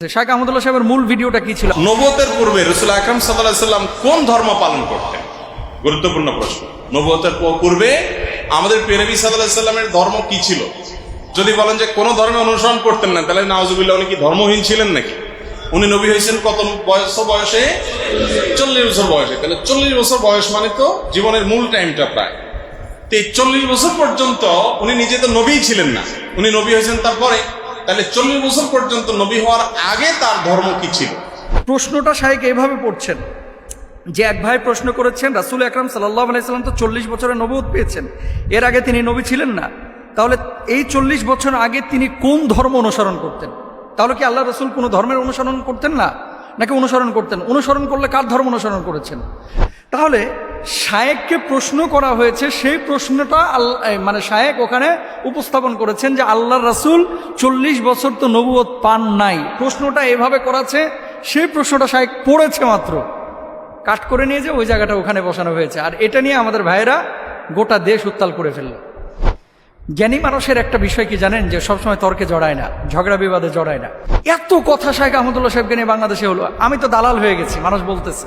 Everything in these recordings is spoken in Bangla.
শাহ আহমদুল্লাহ সাহেবের মূল ভিডিওটা কি ছিল? নবতের পূর্বে রসুল আকরম সাল্লাম কোন ধর্ম পালন করতেন? গুরুত্বপূর্ণ প্রশ্ন। নবতের পূর্বে আমাদের সাল্লাহ সাল্লামের ধর্ম কি ছিল? যদি বলেন যে কোন ধর্মে অনুসরণ করতেন না, তাহলে নওয়াজুবিল্লাহ উনি কি ধর্মহীন ছিলেন নাকি? উনি নবী হয়েছেন কত বয়স বয়সে? চল্লিশ বছর বয়সে। তাহলে চল্লিশ বছর বয়স মানে তো জীবনের মূল টাইমটা প্রায়। তো এই চল্লিশ বছর পর্যন্ত উনি নিজে তো নবীই ছিলেন না। উনি নবী হয়েছেন তারপরে। তাহলে চল্লিশ বছর পর্যন্ত নবী হওয়ার আগে তার ধর্ম কি ছিল? প্রশ্নটা শাহেক এইভাবে পড়ছেন, যে এক ভাই প্রশ্ন করেছেন, রাসুল আকরাম সাল্লাহ আলাইসাল্লাম তো চল্লিশ বছরের নবুত পেয়েছেন, এর আগে তিনি নবী ছিলেন না, তাহলে এই চল্লিশ বছর আগে তিনি কোন ধর্ম অনুসরণ করতেন? তাহলে কি আল্লাহ রসুল কোনো ধর্মের অনুসরণ করতেন না? নাকি অনুসরণ করতেন? অনুসরণ করলে কার ধর্ম অনুসরণ করেছেন? তাহলে শায়েককে প্রশ্ন করা হয়েছে, সেই প্রশ্নটা মানে শায়েক ওখানে উপস্থাপন করেছেন যে আল্লাহ রাসুল চল্লিশ বছর তো নবুয়ত পান নাই। প্রশ্নটা এভাবে করাছে, সেই প্রশ্নটা শায়েক পড়েছে মাত্র। কাট করে নিয়ে যে ওই জায়গাটা ওখানে বসানো হয়েছে। আর এটা নিয়ে আমাদের ভাইয়েরা গোটা দেশ উত্তাল করে ফেলল। জ্ঞানী মানুষের একটা বিষয় কি জানেন? যে সবসময় তর্কে জড়ায় না, ঝগড়া বিবাদে জড়ায় না। এত কথা শাহেখ আহমদুল্লাহ সাহেবকে নিয়ে বাংলাদেশে হলো। আমি তো দালাল হয়ে গেছি, মানুষ বলতেছে।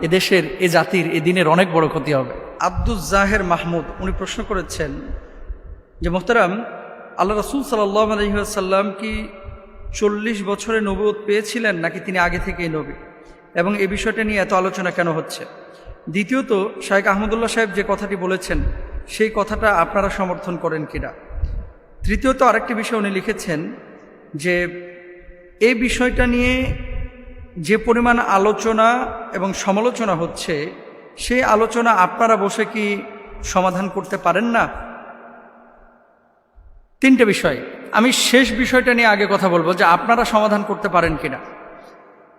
এ দেশের এ জাতির, এ দিনের অনেক বড় ক্ষতি হবে। আব্দুল জাহের মাহমুদ, উনি প্রশ্ন করেছেন যে, মোহতারাম, আল্লাহ রসুল সাল্লাহ আলহিহাসাল্লাম কি চল্লিশ বছরে নবুত পেয়েছিলেন নাকি তিনি আগে থেকেই নবী? এবং এ বিষয়টা নিয়ে এত আলোচনা কেন হচ্ছে? দ্বিতীয়ত শাহেক আহমদুল্লাহ সাহেব যে কথাটি বলেছেন, সেই কথাটা আপনারা সমর্থন করেন কিনা? তৃতীয়ত, আরেকটি বিষয় উনি লিখেছেন যে, এই বিষয়টা নিয়ে যে পরিমাণ আলোচনা এবং সমালোচনা হচ্ছে, সেই আলোচনা আপনারা বসে কি সমাধান করতে পারেন না? তিনটে বিষয়। আমি শেষ বিষয়টা নিয়ে আগে কথা বলব যে আপনারা সমাধান করতে পারেন কিনা।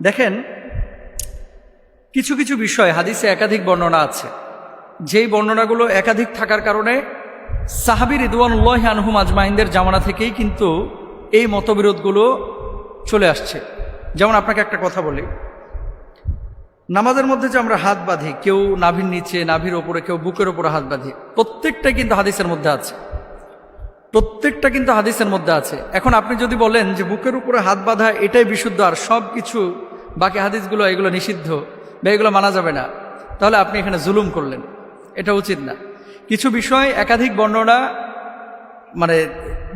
দেখেন, কিছু কিছু বিষয় হাদিসে একাধিক বর্ণনা আছে। যেই বর্ণনাগুলো একাধিক থাকার কারণে সাহাবির রিদওয়ানুল্লাহ আনহুম আজমাইনদের জামানা থেকেই কিন্তু এই মতবিরোধগুলো চলে আসছে। যেমন আপনাকে একটা কথা বলি। নামাজের মধ্যে যে আমরা হাত বাঁধি, কেউ নাভির নিচে, নাভির ওপরে, কেউ বুকের ওপরে হাত বাঁধি, প্রত্যেকটা কিন্তু হাদিসের মধ্যে আছে। প্রত্যেকটা কিন্তু হাদিসের মধ্যে আছে। এখন আপনি যদি বলেন যে বুকের উপরে হাত বাঁধা এটাই বিশুদ্ধ আর সব কিছু বাকি হাদিসগুলো এগুলো নিষিদ্ধ বা এগুলো মানা যাবে না, তাহলে আপনি এখানে জুলুম করলেন। এটা উচিত না। কিছু বিষয় একাধিক বর্ণনা মানে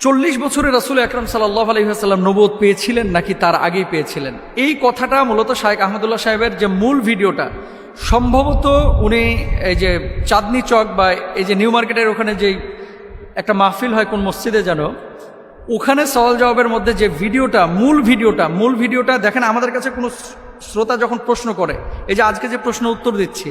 চল্লিশ বছরের রাসুল আকরম সাল্লাহ আলহিহাসাল্লাম নবোধ পেয়েছিলেন নাকি তার আগেই পেয়েছিলেন? এই কথাটা মূলত শাহেক আহমদুল্লাহ সাহেবের যে মূল ভিডিওটা, সম্ভবত উনি এই যে চাঁদনি চক বা এই যে নিউ মার্কেটের ওখানে যেই একটা মাহফিল হয় কোন মসজিদে যেন, ওখানে সওয়াল জবাবের মধ্যে যে ভিডিওটা, মূল ভিডিওটা মূল ভিডিওটা দেখেন আমাদের কাছে কোনো শ্রোতা যখন প্রশ্ন করে, এই যে আজকে যে প্রশ্ন উত্তর দিচ্ছি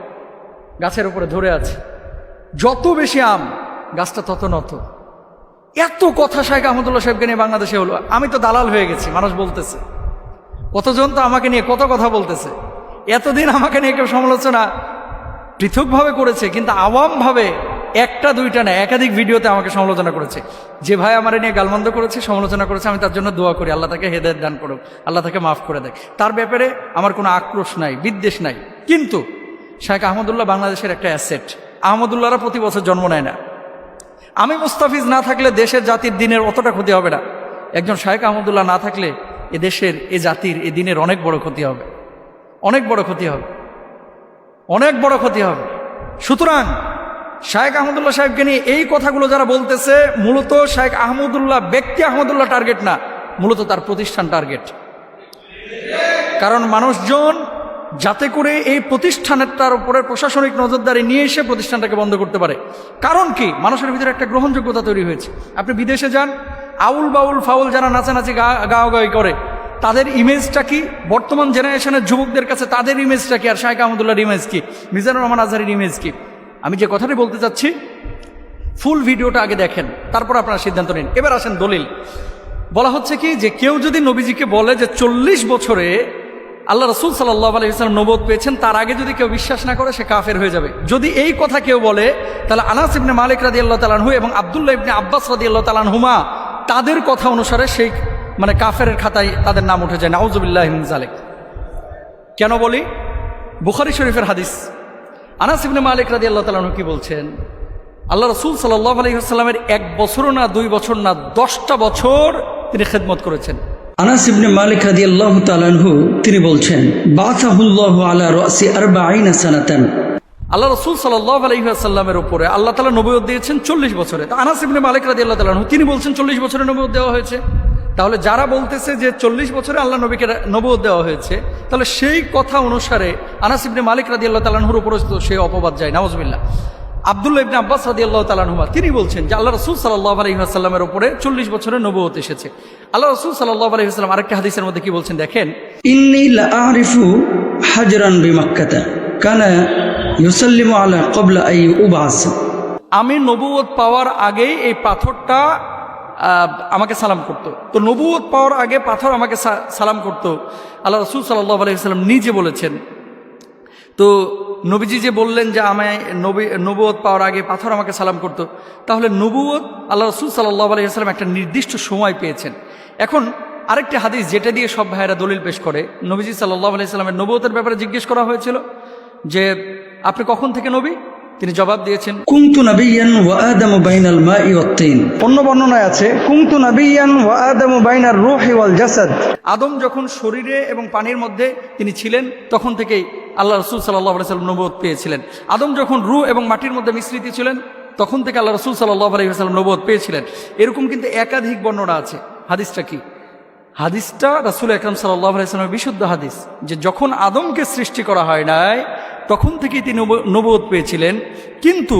গাছের উপরে ধরে আছে। যত বেশি আম, গাছটা তত নত। এত কথা শাহেখ আহমদুল্লাহ সাহেবকে নিয়ে বাংলাদেশে হলো। আমি তো দালাল হয়ে গেছি, মানুষ বলতেছে। কতজন তো আমাকে নিয়ে কত কথা বলতেছে। এতদিন আমাকে নিয়ে কেউ সমালোচনা পৃথকভাবে করেছে, কিন্তু আওয়ামভাবে একটা, দুইটা না, একাধিক ভিডিওতে আমাকে সমালোচনা করেছে। যে ভাই আমার নিয়ে গালমন্দ করেছে, সমালোচনা করেছে, আমি তার জন্য দোয়া করি, আল্লাহ তাকে হেদায়ত দান করুক, আল্লাহ তাকে মাফ করে দেয়। তার ব্যাপারে আমার কোনো আক্রোশ নাই, বিদ্বেষ নাই। কিন্তু শাহেখ আহমদুল্লাহ বাংলাদেশের একটা অ্যাসেট। আহমদুল্লাহরা প্রতি বছর জন্ম নেয় না। আমি মুস্তাফিজ না থাকলে দেশের জাতির দিনের অতটা ক্ষতি হবে না। একজন শাহেখ আহমদুল্লাহ না থাকলে এ দেশের, এ জাতির, এ দিনের অনেক বড় ক্ষতি হবে। অনেক বড় ক্ষতি হবে। অনেক বড় ক্ষতি হবে। সুতরাং শাহেখ আহমদুল্লাহ সাহেবকে নিয়ে এই কথাগুলো যারা বলতেছে, মূলত শাহেখ আহমদুল্লাহ ব্যক্তি আহমদুল্লাহ টার্গেট না, মূলত তার প্রতিষ্ঠান টার্গেট কারণ মানুষজন যাতে করে এই প্রতিষ্ঠানেরটার উপরে প্রশাসনিক নজরদারি নিয়ে এসে প্রতিষ্ঠানটাকে বন্ধ করতে পারে। কারণ কি? মানুষের ভিতরে একটা গ্রহণযোগ্যতা তৈরি হয়েছে। আপনি বিদেশে যান, আউল বাউল ফাউল যারা নাচানাচি গা গাওয়াগাই করে, তাদের ইমেজটা কি? বর্তমান জেনারেশনের যুবকদের কাছে তাদের ইমেজটা কি? আর শাহেখ আহমদুল্লাহর ইমেজ কি? মিজানুর রহমান আজহারের ইমেজ কি? আমি যে কথাটি বলতে চাচ্ছি, ফুল ভিডিওটা আগে দেখেন, তারপর আপনারা সিদ্ধান্ত নিন। এবার আসেন দলিল। বলা হচ্ছে কি? যে কেউ যদি নবীজিকে বলে যে চল্লিশ বছরে আল্লাহ রসুল সাল্লাহ আলহিসাম নবোধ পেয়েছেন, তার আগে যদি কেউ বিশ্বাস না করে, সে কাফের হয়ে যাবে। যদি এই কথা কেউ বলে, তাহলে আনাস ইবনে মালিক রাদি আল্লাহ তালানহু এবং আবদুল্লাহ ইবনে আব্বাস রাদি আল্লাহ তালানহুমা তাদের কথা অনুসারে সেই মানে কাফের খাতায় তাদের নাম উঠে যায় নাউজুবিল্লাহ জালেক কেন বলি? বুখারি শরীফের হাদিস। আনাস ইবনে মালিক রাদি আল্লাহ তালানহু কি বলছেন? আল্লাহ রসুল সাল্লাহ আলহিহাস্লামের এক বছরও না দুই বছর না দশটা বছর তিনি খেদমত করেছেন। আনাস ইবনে মালিক রাদিয়াল্লাহু তাআলাহু তিনি বলছেন বাসাহুল্লাহু আলা রাসি 40 সানাতান। আল্লাহ রসুল সাল্লাহ আলহিহাসাল্লামের উপরে আল্লাহ তালা নবীয়ত দিয়েছেন চল্লিশ বছরে। আনাস ইবনে মালিক রাদি আল্লাহ তালাহ তিনি বলছেন, চল্লিশ বছরে নবীয়ত দেওয়া হয়েছে। তাহলে যারা বলতেছে যে চল্লিশ বছরে আল্লাহ নবীকে নবুয়ত দেওয়া হয়েছে, তাহলে সেই কথা অনুসারে আনাস ইবনে মালিক রাদি আল্লাহ তালাহুর উপরে সেই অপবাদ যায় নওয়াজবিল্লা আবদুল্লাহ ইবনে আব্বাস রাদি আল্লাহ তালাহুমা তিনি বলছেন যে আল্লাহ রসুল সাল্লাহ আলহিহাসাল্লামের উপরে চল্লিশ বছরের নবুয়ত এসেছে। আল্লাহ রসুল সাল্লাহ আলহিহাস্লাম আরেকটা হাদিসের মধ্যে কি বলছেন দেখেন? আরিফু হাজরান বিমাক্কাতা কানা ইউসাল্লিমু আলা ক্বাবলা আই উবাস আমি নবুয়ত পাওয়ার আগেই এই পাথরটা আমাকে সালাম করত। তো নবুয়ত পাওয়ার আগে পাথর আমাকে সালাম করত। আল্লাহ রসুল সাল্লাহ আলাইসাল্লাম নিজে বলেছেন তো নবীজি যে বললেন যে আমায় নবী নবুয়ত পাওয়ার আগে পাথর আমাকে সালাম করত তাহলে নবুয়ত আল্লাহ রসুল সাল্লাহ আলাইসাল্লাম একটা নির্দিষ্ট সময় পেয়েছেন। এখন আরেকটি হাদিস যেটা দিয়ে সব ভাইয়েরা দলিল পেশ করে নবীজি সাল্লাহ আলাইসাল্লামের নবুয়তের ব্যাপারে জিজ্ঞেস করা হয়েছিল যে আপনি কখন থেকে নবী? তিনি জবাব দিয়েছেন কুনতু নাবিয়ান ওয়া আদামু বাইনাল মাই ওয়াত তিন অন্য বর্ণনায় আছে নাবিয়ান ওয়া আদামু বাইনার রূহি ওয়াল জাসাদ। আদম যখন শরীরে এবং পানির মধ্যে তিনি ছিলেন তখন থেকেই আল্লাহ রসুল সাল্লাহ সাল্লাম নবোধ পেয়েছিলেন। আদম যখন রু এবং মাটির মধ্যে মিশ্রিত ছিলেন, তখন থেকে আল্লাহ রসুল সাল্লাহ আলহিহাস্লাম নবোধ পেয়েছিলেন। এরকম কিন্তু একাধিক বর্ণনা আছে। হাদিসটা কি? হাদিসটা রাসুল আকরাম সাল্লাহ আলাইসালামের বিশুদ্ধ হাদিস, যে যখন আদমকে সৃষ্টি করা হয় নাই, তখন থেকেই তিনি নবোধ পেয়েছিলেন। কিন্তু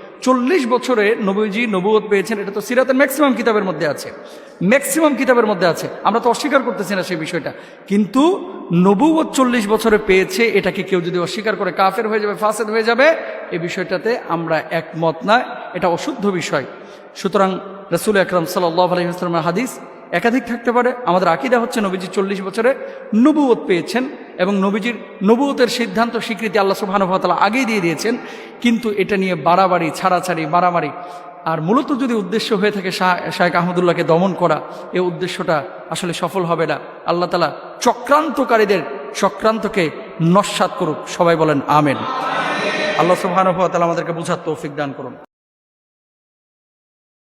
চল্লিশ বছরে নবীজি নবুয়ত পেয়েছেন। এটা তো সিরাতের ম্যাক্সিমাম কিতাবের মধ্যে আছে। ম্যাক্সিমাম কিতাবের মধ্যে আছে। আমরা তো অস্বীকার করতেছি না সেই বিষয়টা। কিন্তু নবুয়ত চল্লিশ বছরে পেয়েছে, এটাকে কেউ যদি অস্বীকার করে কাফের হয়ে যাবে, ফাসেদ হয়ে যাবে এই বিষয়টাতে আমরা একমত না। এটা অশুদ্ধ বিষয়। সুতরাং রসুল আকরম সাল্লাহ আলহিহাস্লামের হাদিস একাধিক থাকতে পারে। আমাদের আকিদা হচ্ছে নবীজি চল্লিশ বছরে নবুয়ত পেয়েছেন। এবং নবীজির নবুয়তের সিদ্ধান্ত স্বীকৃতি আল্লাহ সুবাহানুভাতালা আগেই দিয়ে দিয়েছেন। কিন্তু এটা নিয়ে বাড়াবাড়ি, ছাড়াছাড়ি, মারামারি। আর মূলত যদি উদ্দেশ্য হয়ে থাকে শাহ শাহেক আহমদুল্লাহকে দমন করা, এ উদ্দেশ্যটা আসলে সফল হবে না। আল্লাহ তালা চক্রান্তকারীদের চক্রান্তকে নস্বাত করুক। সবাই বলেন, আমেন। আল্লাহ সুবাহানুভাতালা আমাদেরকে বুঝার তৌফিক দান করুন।